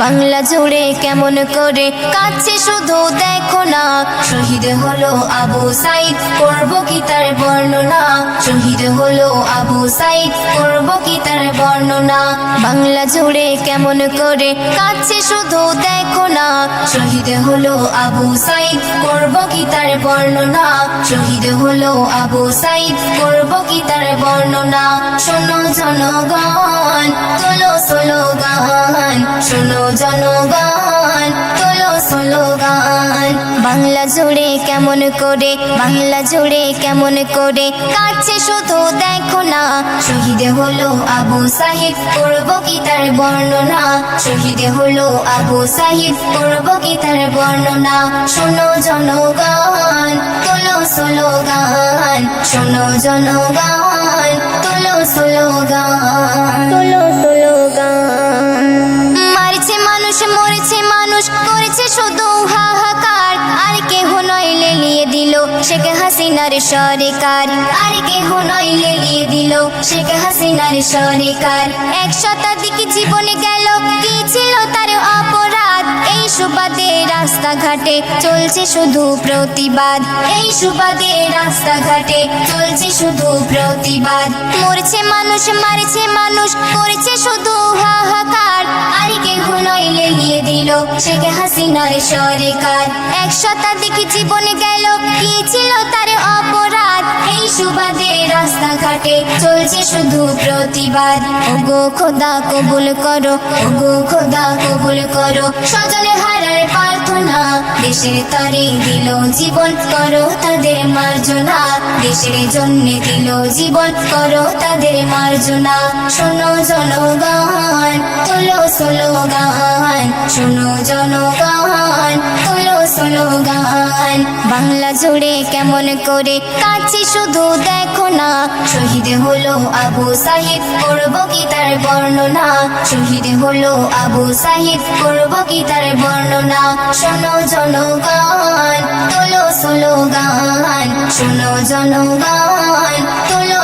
বাংলা জুড়ে কেমন করে কাছে শুধু দেখো না। শহীদ হলো আবু সাইদ, করব কি তার বর্ণনা? শহীদ হলো আবু সাইদ, করব কি তার বর্ণনা? বাংলা জুড়ে কেমন করে কাছে শুধু দেখো না। শহীদ হলো আবু সাইদ, করব কি তার বর্ণনা? শহীদ হলো আবু সাইদ, করব কি তার বর্ণনা? শোনো জনগণ শোনো জনগণ, তোলো স্লোগান। বাংলা জুড়ে কেমন করে, বাংলা জুড়ে কেমন করে? কাছে শুধু দেখো না, শহীদ হলো আবু সাহিদ করব কি তার বর্ণনা? শহীদ হলো আবু সাহিদ করব কি তার বর্ণনা? শোনো জনগণ, তোলো স্লোগান। শোনো জনগণ, তোলো স্লোগান। তোলো স্লোগান। মানুষ মরেছে, মানুষ করেছে শুধু হাহাকার। আর কেহ নয় লেলিয়ে দিল শেখ হাসিনার সরকার। আর কেহ নয় লেলিয়ে দিল শেখ হাসিনার সরকার। এক শতাধিক জীবনে গেল, কি ছিল তার অপরাধ? এই সুবাদে রাস্তাঘাটে চলছে শুধু প্রতিবাদ। এই সুবাদে রাস্তাঘাটে চলছে শুধু প্রতিবাদ। মরছে মানুষ, মারছে মানুষ, করেছে শুধু হাহাকার। আর কেহ নয় দিল শেখ হাসিনার সরকার। এক শতাধিক জীবনে গেল। কি ছিল তার অপরাধ? এই সুবাদে রাস্তাঘাটে চলছে শুধু প্রতিবাদ। ওগো খোদা, কবুল করো। ওগো খোদা, কবুল করো। সজনে হারার প্রার্থনা। দেশের তরে দিল জীবন, করো তাদের মার্জনা। দেশের জন্য দিল জীবন, করো তাদের মার্জনা। শোনো জনগণ স্লোগান তোলো স্লোগান বাংলা জুড়ে কেমন করে কাছে শুধু দেখো না। হলো আবু সাহিদ, করব বর্ণনা? শহীদ হলো আবু সাহিদ, করব বর্ণনা? শোনো জনগণ, তোলো স্লোগান শোনো জনগণ, তোলো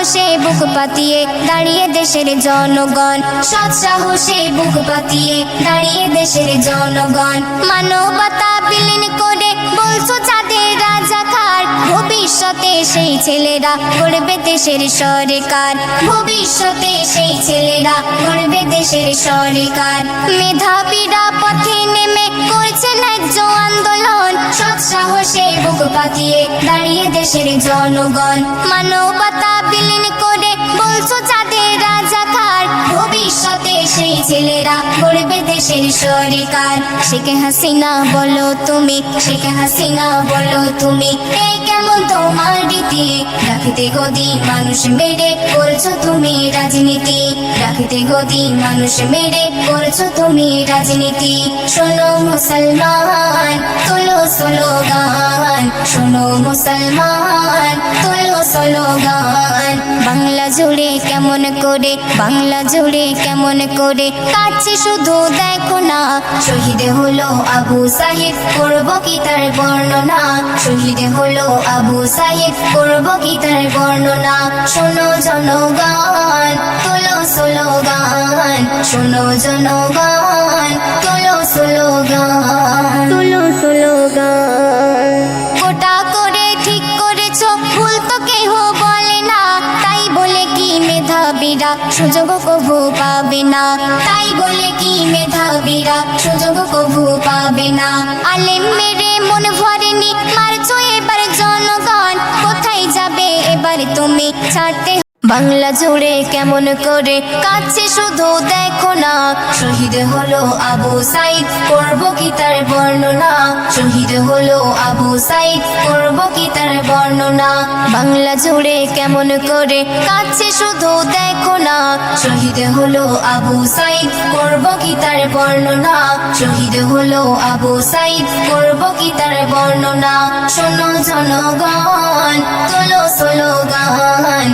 সাহসে বুক পাতিয়ে দাঁড়িয়ে দেশের জনগণ। সৎ সাহসে বুক পাতিয়ে দাঁড়িয়ে দেশের জনগণ। মানবতা বিলীন করে বলছো যাদের রাজাকার, ভবিষ্যতে সেই ছেলেরা গড়বে দেশের সরকার। ভবিষ্যতে সেই ছেলেরা গড়বে দেশের সরকার। মেধাবীরা পথে নেমে করছে ন্যায্য আন্দোলন। সাহসে বুক পাতিয়ে দাঁড়িয়ে দেশের জনগণ। মানবতা বিলীন করে বলছো যাদের রাজাকার ভবিষ্যতে সেই ছেলেরা গড়বে দেশের সরকার। শেখ হাসিনা বলো তুমি, শেখ হাসিনা বলো তুমি এই কেমন তোমার রীতি? রাখতে গদি মানুষ মেরে করছ তুমি রাজনীতি। রাখতে গদি মানুষ মেরে করছ তুমি রাজনীতি। শোনো মুসলমান স্লোগান, শোনো মুসলমান, তোলো স্লোগান। বাংলা জুড়ে কেমন করে, বাংলা জুড়ে কেমন করে কাছে শুধু দেখো না। শহীদ হলো আবু সাহিদ করব কি তার বর্ণনা? শহীদ হলো আবু সাহিদ করব কি তার বর্ণনা? শোনো জনগণ, তোলো স্লোগান। শোনো জনগণ সুযোগ কবু পাবে না। তাই বলে কি মেধাবীরা সুযোগ কবু পাবে না। আলেম মেরে মন ভরেনি, মারছো এবার জনগণ। কোথায় যাবে এবার তুমি? ছাড়তে বাংলা জুড়ে কেমন করে কাছে শুধু দেখো না। শহীদ হলো আবু সাইদ করব কি তার বর্ণনা? শহীদ হলো আবু সাইদ করব কি তার বর্ণনা? বাংলা জুড়ে কেমন করে কাছে শুধু দেখো না। শহীদ হলো আবু সাইদ করব কি তার বর্ণনা? শহীদ হলো আবু সাইদ করব কি তার বর্ণনা? শোনো জনগণ, তোলো স্লোগান।